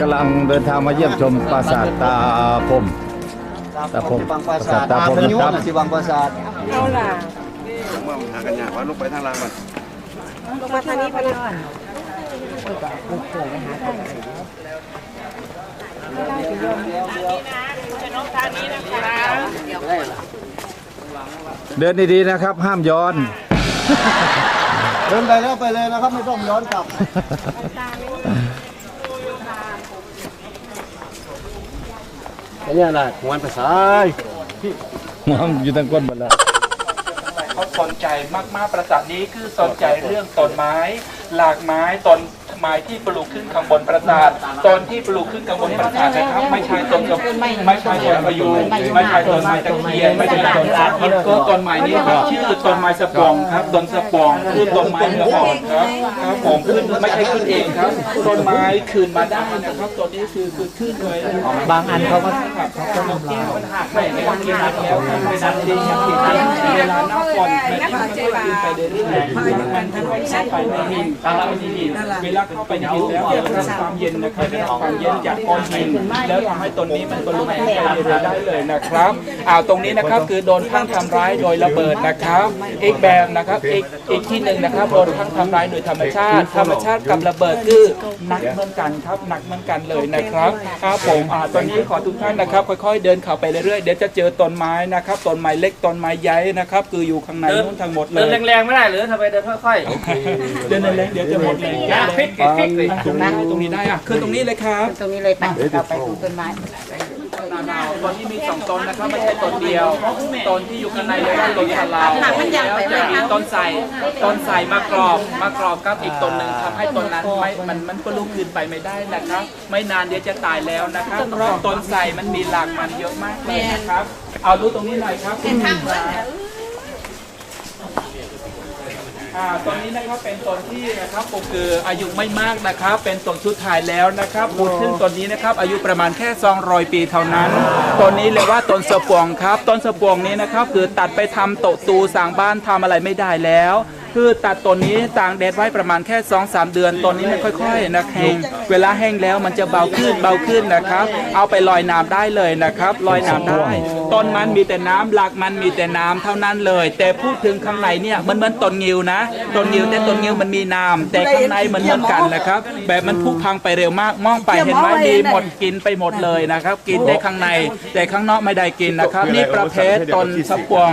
กำลังเดินทางมาเยี่ยมชมปราสาทตาพรม ตาพรมบางปราสาทตาพรมอาพยุครับที่บางปราสาทเอาล่ะเมื่อมันหากันยากว่าลงไปทางล่างก่อนลงมาทางนี้ไปเลยเดินดีๆนะครับ ห้ามย้อน เดินไปแล้วไปเลยนะครับ ไม่ต้องย้อนกลับ เนี่ยแหละหวนภาษาหัวมันอยู่ทางก้นหมดแล้ว เขาสนใจมากๆประสาทนี้คือสนใจเรื่องต้นไม้ หลากไม้ต้น ไม้ที่ปลูกขึ้นข้างบนปราสาทต้นที่ปลูกขึ้นข้างบนปราสาทนะครับ ไม่ใช่ต้นกับไม่ใช่ต้นประยูงไม่ใช่ต้นไม้ตะเคียนไม่ใช่ต้นสาธิตก็ต้นไม้นี้ครับชื่อต้นไม้สะปองครับต้นสะปองคือต้นไม้เนื้ออ่อนครับครับผมขึ้นไม่ใช่ขึ้นเองครับต้นไม้คืนมาได้นะครับต้นนี้คือคือขึ้นเลยบางอันเขาก็ต้นไม้มันหักไม่ไม่ต้องกินหักแล้วครับไม่ดันดีครับติดเวลาหน้าฝนมันขึ้นไปเรื่อยๆมันค่อยๆเข้าไปในหินตามไปในหินเวลาเข้าไปในหินแล้วจะได้ความเย็นนะครับได้รับความเย็นจากก้อนหินแล้วทำให้ต้นนี้มันบรรลุขึ้นไปเรื่อยๆได้เลยนะครับอ่าตรงนี้นะครับคือโดนทั้งทำร้ายโดยระเบิดนะครับอีกแบบนะครับอีกอีกที่หนึ่งนะครับโดนทั้งทำร้ายโดยธรรมชาติ ธรรมชาติกับระเบิดคือหนักเหมือนกันครับหนักเหมือนกันเลยนะครับครับผมอ่าตอนนี้ขอทุกท่านนะครับ ค่อยๆ เดินเข้าไปเรื่อยๆเดี๋ยวจะเจอต้นไม้นะครับต้นไม้เล็กต้นไม้ใหญ่นะครับ คืออยู่ข้างในนู้นทั้งหมดเลยเดินแรงๆไม่ได้หรือทำไมเดินค่อยๆเดินแรงๆเดี๋ยวจะหมดแรงๆอย่าพลิกพลิกพลิกเลยตรงนี้ตรงนี้ได้อะคือตรงนี้เลยครับ ตรงนี้เลยไปเราไปปลูต้นไม้ต้นที่มีสองต้นนะครับไม่ใช่ต้นเดียวต้นที่อยู่ข้างในเรียกว่าต้นสะลาวแล้วจะมีต้นใส่ต้นใส่มากรอบมากรอบกับอีกต้นหนึ่งทำให้ต้นนั้นไม่มันมันก็ลุกขึ้นไปไม่ได้นะครับ ไม่นานเดี๋ยวจะตายแล้วนะครับเพราะต้นใส่มันมีหลากมันเยอะมากเลยนะครับ เอาดูตรงนี้หน่อยครับเป็นทาง อ่าตอนนี้นะครับเป็นต้นที่นะครับผมคืออายุไม่มากนะครับ เป็นต้นชุดถ่ายแล้วนะครับพูดถึงต้นนี้นะครับอายุประมาณแค่200ปีเท่านั้นต้นนี้เรียกว่าต้นสะปวงครับต้นสะปวงนี้นะครับคือตัดไปทำโต๊ะตูสร้างบ้านทำอะไรไม่ได้แล้ว คือตัดต้นนี้ต่างแดดไว้ประมาณแค่2อสเดือนต้นนี้มันค่อยๆนะแห้งเวลาแห้งแล้วมันจะเบาขึ้นเบาขึ้นนะครับ เอาไปลอยน้ำได้เลยนะครับลอยน้ำได้ต้นมันมีแต่น้ำหลักมันมีแต่น้ำเท่านั้นเลย แต่พูดถึงข้างในเนี่ยมันเหมือนต้นงิวนะต้นงิวแต่ต้นงิวมันมีน้ำแต่ข้างในมันเหมือนกันนะครับ แบบมันพุพังไปเร็วมากมองไปเห็นไหมมีหมดกินไปหมดเลยนะครับ กินได้ข้างใน แต่ข้างนอกไม่ได้กินนะครับ นี่ประเภทต้นสะปวง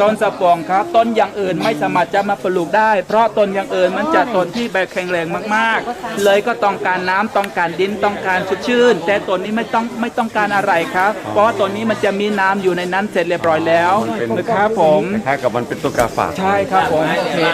ต้นสะปวงครับ ต้นอย่างอื่นไม่สามารถจะมาปลูกได้ เพราะต้นอย่างอื่นมันจะต้นที่แบบแข็งแรงมากๆ เลยก็ต้องการน้ำต้องการดินต้องการชุดชื่น แต่ต้นนี้ไม่ต้องไม่ต้องการอะไรครับ เพราะว่าต้นนี้มันจะมีน้ำอยู่ในนั้นเสร็จเรียบร้อยแล้วนะครับผมคล้ายกับมันเป็นตัวกาฝากใช่ครับผม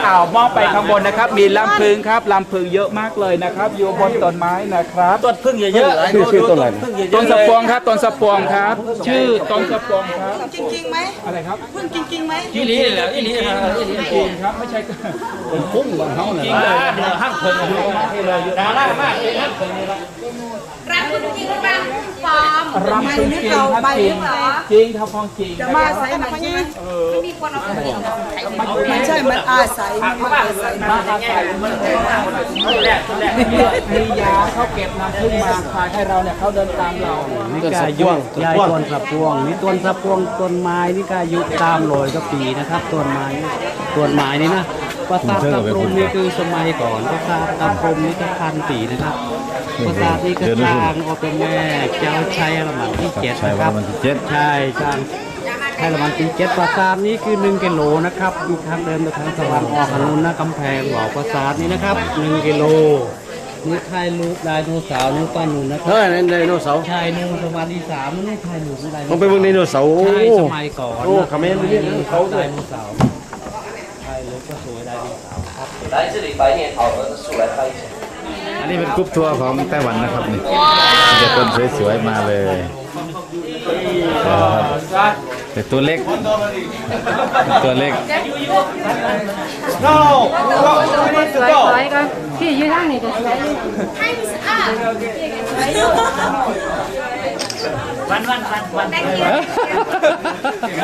อ้าวมองไปข้างบนนะครับ มีลำพึงครับลำพึงเยอะมากเลยนะครับ อยู่บนต้นไม้นะครับต้นพึ่งเยอะๆชื่อชื่อต้นอะไรนะพึ่งเยอะๆต้นสะปวงครับต้นสะปวงครับ ชื่อต้นสะปวงครับจริงๆไหมอะไรครับพึ่งจริงๆไหมอีหลีเลยเหรออีหลีเหรออีหลีจริงครับไม่ใช่พุ่งเหมือนเขาเลยจริงเลยเดี๋ยวห้างเพิ่งดาราามากเลยนะรับคุณจริงหรือเปล่าปลอมรับจริงจริงครับจริงจริงครับของจริงจะมาใส่มันใช่ไหมมีคนเอาไปลงไม่ใช่มันอาศัยมันอาศัยมาอาศัยมันต้นแรกต้นแรกมียาเขาเก็บน้ำพึ่งมาขายให้เราเนี่ยเขาเดินตามเรานี่ก็อายุยายต้นสะพวงนี่ต้นสะพวงต้นไม้นี่ก็อายุตามโรยก็ปีนะครับต้นไม้ต้นไม้นี่นะ ปราสาทตะพรมนี่คือสมัยก่อนปราสาทตะพรมนี่ก็พันปีนะครับปราสาทนี่ก็สร้างออกเป็นแม่เจ้าชัยละมันที่เจ็ดใช่นะคว่ารับมันที่เจ็ดใช่สร้างชัยละมันที่เจ็ดปราสาทนี้คือหนึ่งกิโลนะครับอยู่ทางเดินไปทางสวรรค์ออกทางนู้นนะกำแพงหล่อปราสาทนี้นะครับหนึ่งกิโลนี่ถ่ายรูปไดโนเสาร์นี่ต้นนู่นนะคเฮ้รับยนั่นไดโนเสาร์ชายนูสวัสดีสามนี่ถ่ายรูปอะไรต้องไปเบิ่งไดโนเสาร์ใช่สมัยก่อนโอ้คอมเมนต์นี่เขาไดด้วยโนเสาร์ถ่ายรูป ก็สวยไดโนเสาร์ครับ 来这里摆点好的树来拍一下。 อันนี้เป็นกรุ๊ปทัวร์ของไต้หวันนะครับนี่จะต้นสวยๆมาเลยแต่ตัวเล็ก ตัวเล็ก สวยสวยก็พี่ยืนทางนี้ก็สวยอยู่ วันวันวัน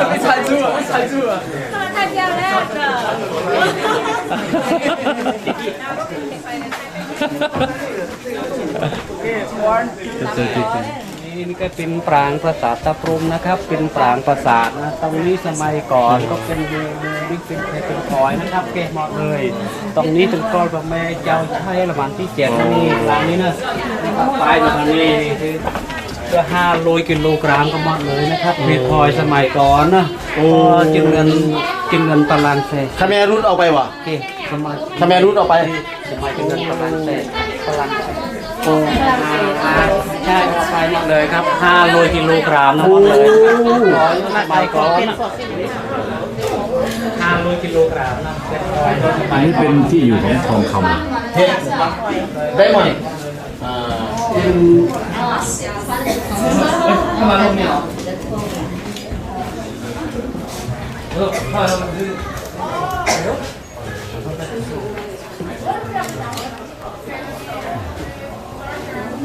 วัน 太漂亮了。 ค นี่นี่ก็เป็นปรางปราสาทตะพรมนะครับ เป็นปรางปราสาทนะตรงนี้สมัยก่อนก็เป็นเมืองนี่เป็นเป็นคอยนะครับเกหมดเลย ตรงนี้ถึงกรพระแม่เจ้าชัยละมันที่เจ็ดนี่ร้านนี้นะไปมาทางนี้ คือเพื่อห้าโลกิโลกรัมก็หมดเลยนะครับเพชรพลอยสมัยก่อนนะโอ้จึงเงินจึงเงินตารางเศษถ้าแม่รุ่นเอาไปวะโอเคสมัยถ้าแม่รุ่นเอาไปสมัยจึงเงินตารางเศษตารางเศษโอ้ใช่เอาไปหมดเลยครับห้าโลกิโลกรัมนะหมดเลยสมัยก่อนนะห้าโลกิโลกรัมนะเพชรพลอยก็สอัมันยนี้เป็นที่อยู่ของทองคำได้ไหมอ่า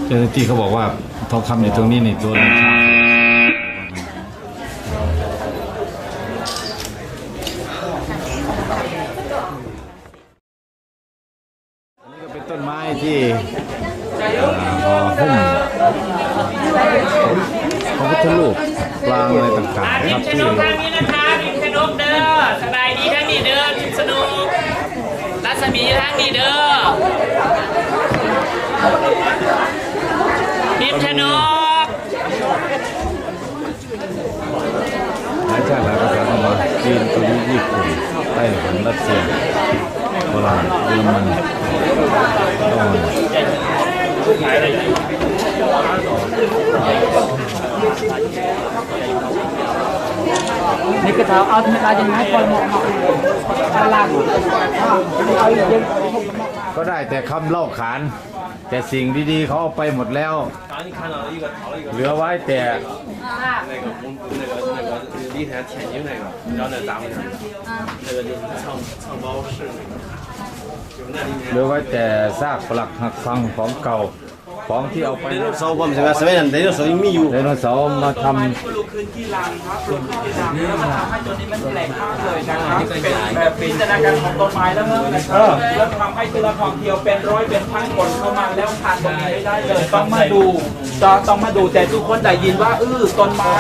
เจ้าหน้าที่เขาบอกว่าทองคำอยู่ตรงนี้นี่ตัวนึงอันนี้ก็เป็นต้นไม้ที่อ่าห่มพระพุทธรูปปรางอะไรต่างๆนะครับ ช ที่ นกทางนี้นะคะพิมชนกเด้อสบายดีทั้งนี้เด้อพิมสนุก มีทั้งนี้เด้อพิมชนกหลายชาติหลายภาษาเข้ามาจีนเกาหลีญี่ปุ่นไต้หวันรัสเซียฝรั่งเยอรมันเข้ามา นี่ก็เท้าเอาธรรมดาจะให้ปล่อยหมอกหมอกตารางเอาอีกเยอะ ก็ได้แต่คำเล่าขาน แต่สิ่งดีๆเขาเอาไปหมดแล้ว เหลือไว้แต่ 那个公那个那个立台天津那个，你知道那咋回事吗？那个就是藏藏宝室那个，就是那里 เหลือไว้แต่ซากปลักหักพังของเก่า ของที่เอาไปไดโนเสาร์ผมใช่ไหมสมัยนั้นไดโนเสาร์ยังมีอยู่ไดโนเสาร์มาทปลูกขึ้นที่รังครับปลูกขึ้นที่รังแล้วมันทำให้ตัวนี้มันแปลกมากเลยนะครับเป็นแบบจินตนาการของต้นไม้แล้วนะครับแล้วทำให้ตัวละครเทียวเป็นร้อยเป็นพันคนเข้ามาแล้วผ่านตรงนี้ไม่ได้เลยต้องมาดูต้องต้องมาดูแต่ทุกคนได้ยินว่าเออต้นไม้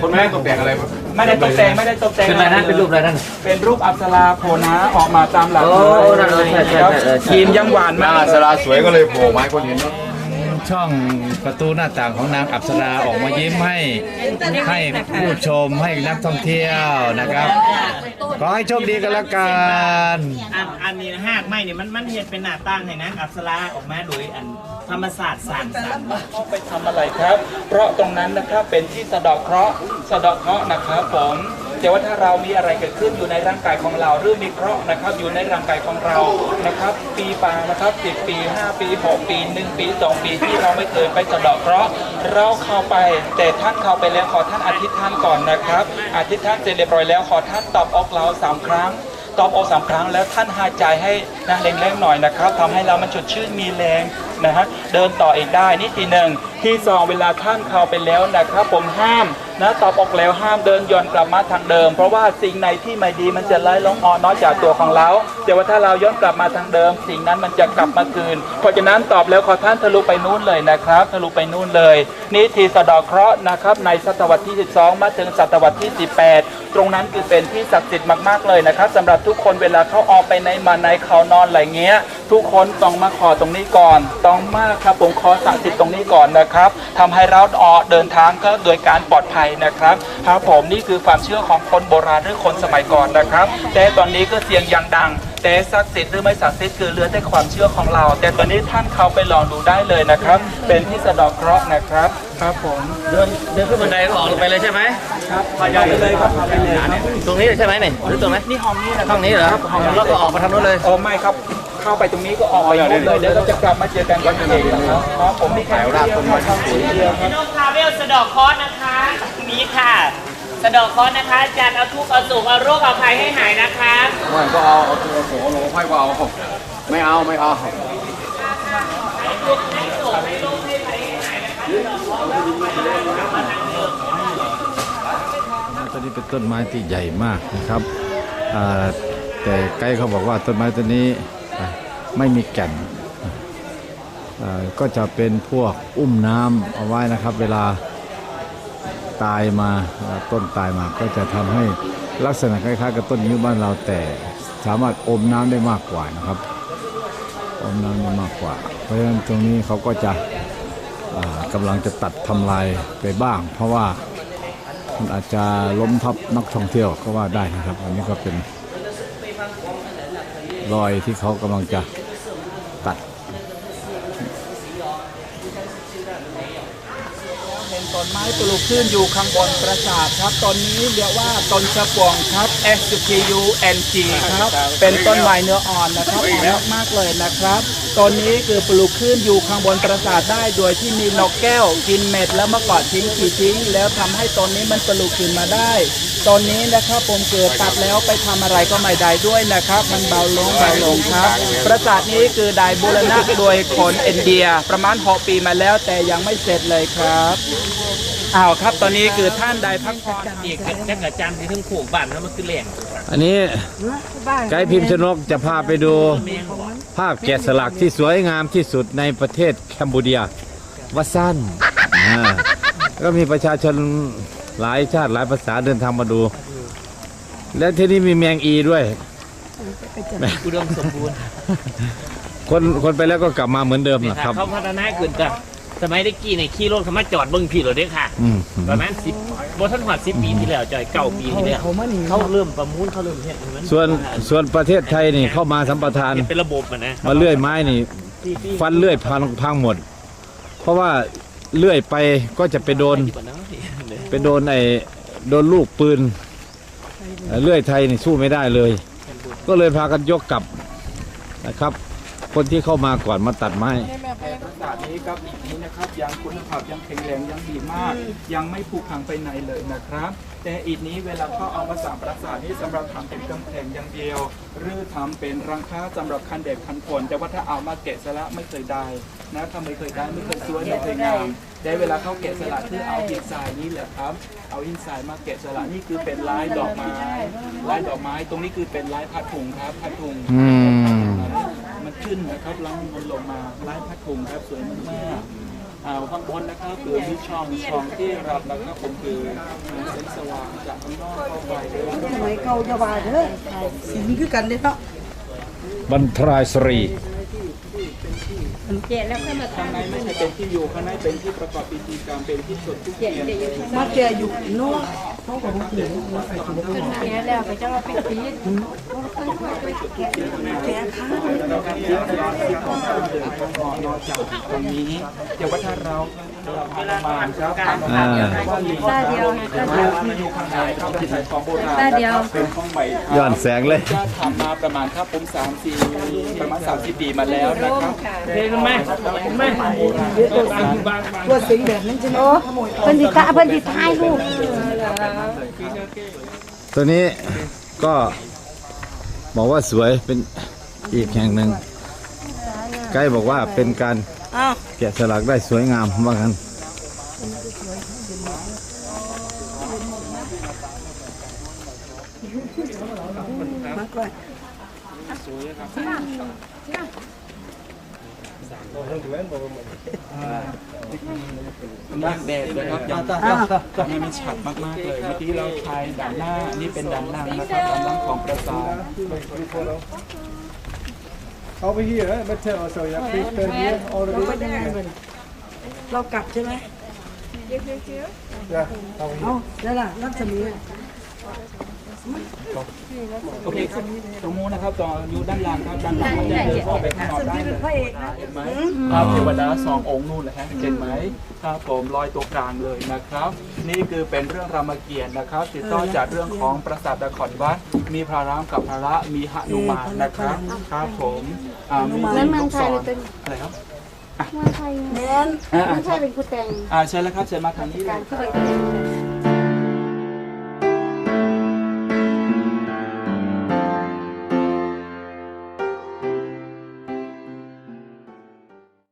คนไม่ได้ตกแต่งอะไรปะไม่ได้ตกแต่งไม่ได้ตกแต่งเป็นอะไรนะเป็นรูปอะไรนั่น เป็นรูปอัปสราโผล่นะออกมาตามหลักโอ้นั่นเออใช่ใช่ใช่เออใช่ยีนยังหวานหน้ามาก สลาสวยก็เลยโผล่มาให้คนเห็นเนาะำ ช่องประตูหน้าต่างของนางอัปสราออกมายิ้มให้ให้ผู้ชมให้นักท่องเที่ยวนะครับ ขอให้โชคดีกันละกันอันอันนี้หากไม่เนี่ยมันมันเห็นเป็นหน้าตั้งให้นะอับสราออกมาโดยอันธรรมศาสตร์สร้างสรรค์เอาไปทำอะไรครับ เพราะตรงนั้นนะครับเป็นที่สะเดอกเคราะห์สะเดอกเคราะห์นะครับผม แต่ว่าถ้าเรามีอะไรเกิดขึ้นอยู่ในร่างกายของเราหรือมีเคราะห์นะครับ อยู่ในร่างกายของเรานะครับ ปีปลานะครับ10ปี5ปี6ปี1ปี2ปีที่เราไม่เคยไปสะเดอกเคราะห์เราเข้าไป แต่ท่านเข้าไปแล้วขอท่านอธิษฐานก่อนนะครับอธิษฐานเสร็จเรียบร้อยแล้วขอท่านตอบออกเราสามครั้งตอบออกสามครั้งแล้วท่านหายใจให้นะแรงๆหน่อยนะครับทำให้เรามันสดชื่นมีแรง นะฮะเดินต่อเอีกได้นี่ทีหนึ่งที่สองเวลาท่านเข้าไปแล้วนะครับผมห้ามนะตอบออกแล้วห้ามเดินย้อนกลับมาทางเดิม เพราะว่าสิ่งไหนที่ไม่ดีมันจะไล่ลงออกนอกจากตัวของเราแต่ว่าถ้าเราย้อนกลับมาทางเดิม สิ่งนั้นมันจะกลับมาคืน เพราะฉะนั้นตอบแล้วขอท่านทะลุไปนู่นเลยนะครับทะลุไปนู่นเลย นี่ทีสะดอกเคราะห์นะครับในศตวรรษที่ 12 มาถึงศตวรรษที่ 18 ตรงนั้นคือเป็นที่ศักดิ์สิทธิ์มากๆเลยนะครับสำหรับทุกคนเวลาเขาออกไปในมาในเขานอนอะไรเงี้ย ทุกคนต้องมาขอตรงนี้ก่อนต้องมาครับผมขอศักดิ์สิทธิ์ตรงนี้ก่อนนะครับทำให้เราออกเดินทางก็โดยการปลอดภัยนะครับครับผมนี่คือความเชื่อของคนโบราณหรือคนสมัยก่อนนะครับ แต่ตอนนี้ก็เสียงอย่างดังแต่ศักดิ์สิทธิ์หรือไม่ศักดิ์สิทธิ์คือเหลือแต่ความเชื่อของเรา แต่ตอนนี้ท่านเข้าไปลองดูได้เลยนะครับ เป็นที่สะเดอกเคราะห์นะครับ ครับผมเดินเดินขึ้นบันไดก็ออกลงไปเลยใช่ไหมครับพายไปเลยครับพาไปเลยครับตรงนี้ใช่ไหมเนี่ยหรือตรงไหนนี่ห้องนี้นะคห้รัอบงนี้เหรอแล้วก็ออกมาทางนู้นเลยโอ้ไม่ครับ เข้าไปตรงนี้ก็ออกไปหมดเลยเดี๋ยวเราจะกลับมาเจอกันวันเองนะครับอ๋อผมมีแค่ราบต้นไม้ทางสีเดียวครับนกคาเวลสะเดอกคอนนะคะตรงนี้ค่ะ สะเดอกคอนนะคะอาจารย์เอาทุกข์เอาสุขเอาโรคเอาภัยให้หายนะคะไม่ก็เอาเอาตัวโผล่ลงไฟก็เอาไม่เอาไม่เอาต้นนี้เป็นต้นไม้ที่ใหญ่มากนะครับอ่าแต่ไกด์เขาบอกว่าต้นไม้ต้นนี้อะ ไม่มีแก่นก็จะเป็นพวกอุ้มน้ำเอาไว้นะครับ เวลาตายมาต้นตายมาก็จะทำให้ลักษณะคล้ายๆกับต้นนิ้วบ้านเราแต่สามารถอมน้ำได้มากกว่านะครับอมน้ำได้มากกว่า เพราะฉะนั้นตรงนี้เขาก็จะกำลังจะตัดทำลายไปบ้าง เพราะว่ามันอาจจะล้มทับนักท่องเที่ยวก็ว่าได้นะครับ อันนี้ก็เป็น รอยที่เขากำลังจะตัดเห็นต้นไม้ปลูกขึ้นอยู่ข้างบนปราสาทครับต้นนี้เรียกว่าต้นสะปวงครับ S Q U N G ครับ เป็นต้นไม้เนื้ออ่อนนะครับอ่อนมากๆเลยนะครับ ต้นนี้คือปลูกขึ้นอยู่ข้างบนปราสาทได้ โดยที่มีนกแก้วกินเม็ดแล้วมาเกาะทิ้งกี่ทิ้ง แล้วทำให้ต้นนี้มันปลูกขึ้นมาได้ต้นนี้นะครับผมเกิดตัดแล้วไปทำอะไรก็ไม่ได้ด้วยนะครับ มันเบาลงเบาลงครับ ปราสาทนี้คือได้บูรณะโดยคนอินเดีย ประมาณ6ปีมาแล้วแต่ยังไม่เสร็จเลยครับอ้าวครับตอนนี้คือท่านได้พักผ่อนอีกจักรจันทร์ที่ทั้งขู่บ้านเขามันคือแหล่ง อันนี้ไกด์พิมพ์ชนกจะพาไปดูภาพแกะสลักที่สวยงามที่สุดในประเทศแคนเบูเดียวัดสั้นอ่าแล้วก็มีประชาชนหลายชาติหลายภาษาเดินทางมาดู และที่นี่มีแมงอีด้วยอุดมสมบูรณ์ คนคนไปแล้วก็กลับมาเหมือนเดิมนี่นะค่ะครับเขาพัฒนาขึ้นจ้ะสมัยได้กี่ในขี่รถเขามาจอดเบิ้งพี่เราด้วยค่ะอืมประมาณสิบโบทันหอดสิบปีที่แล้วจอยเก้าปีที่แล้วเขาเริ่มประมูลเขาเริ่มเห็นมันส่วนส่วนประเทศไทยนี่เข้ามาสัมปทานเป็นระบบมันนะมาเลื่อยไม้นี่ ฟันเลื่อยพังพังหมด เพราะว่าเลื่อยไปก็จะไปโดนไปโดนไอ้โดนลูกปืนเอ่อเลื่อยไทยนี่สู้ไม่ได้เลย ก็เลยพากันยกกลับนะครับ คนที่เข้ามาก่อนมาตัดไม้ปราสาทนี้ครับอีกนี้นะครับยังคุณภาพยังแข็งแรงยังดีมาก ยังไม่ผุพังไปไหนเลยนะครับ แต่อีกนี้เวลาเขาเอามาสร้างปราสาทนี้สำหรับทำเป็นกำแพงอย่างเดียว หรือทำเป็นรังค้าสำหรับคันเด็กคันผลแต่ว่าถ้าเอามาแกะสลักไม่เคยได้นะทำไม่เคยได้ไม่เคยสวยไม่เคยงามแต่เวลาเขาแกะสลักคือเอาหินทรายนี้แหละครับ เอาหินทรายมาแกะสลักนี่คือเป็นลายดอกไม้ลายดอกไม้ตรงนี้คือเป็นลายผ้าถุงครับผ้าถุง อืม มันขึ้นนะครับลังมันลงมาลายผ้าถุงครับสวยมากๆอ่าข้างบนนะครับคือมีช่องช่องที่รับนะครับผมคือแสงสว่างจากข้างนอกเข้าไปเลยสมัยเก่าจะว่าเด้อสีนี้คือกันเด้อเนาะบรรทรายสรีเจ็ดแล้วค่อยมาข้างในไม่ใช่เป็นที่อยู่ข้างในเป็นที่ประกอบพิธีกรรมเป็นที่สดทุกเทียนมาแกอยู่โน่น เขาก็บ่ถึงมาใส่ถุงมือเจ็ดแล้วก็จะมาเป็นปีแกค้างนะครับเดี๋ยวเราที่ของเราเดินทางออกนอกจากตรงนี้เดี๋ยวว่าถ้าเราเราพาประมาณครับพาประมาณว่ามีตาเดียวตาเดียวที่อยู่ข้างในครับเป็นของโบราณตาเดียวเป็นของใหม่ครับย้อนแสงเลยก็ทำมาประมาณครับผมสามสี่ประมาณสามสิบปีมาแล้วนะครับเฮ้ยคุณแม่คุณแม่ตัวสิงแบบนั้นใช่ไหมขโมยเพิ่นสิกะเพิ่นสิถ่ายรูป ตัวนี้ก็บอกว่าสวยเป็นอีกแห่งหนึ่งไกด์บอกว่าเป็นการแกะสลักได้สวยงามว่ากันมาก่อน ด้านแบบนะครับย่างตอนนี้มันชัดมากๆเลย เมื่อกี้เราถ่ายด้านหน้าอันนี่เป็นด้านหล่างนะครับด้านล่างของปราสาท Over here, eh, but tell us, so you have to turn here เราไป already. ได้ไงมันเรากลับใช่ไหม Yeah, over here. เอาได้ล่ะรัศมี โอเคครับตรงนู้นนะครับตรงอยู่ด้านล่างครับด้านล่างจะเดินเข้าไปข้างนอกได้เลยเอกนะเห็นไหมครับเทวดาสององค์นู่นเลยฮะเห็นไหมครับผมลอยตัวกลางเลยนะครับ นี่คือเป็นเรื่องรามเกียรติ์นะครับ ติดต่อจากเรื่องของปราสาทนครวัด มีพระรามกับพระละมีหนุมานนะครับครับผมอ่ามีลูกศรอะไรครับเมืองไทยแมนอ่าเมืองไทยเป็นผู้แต่งอ่าเชิญแล้วครับเชิญมาทางนี้เลย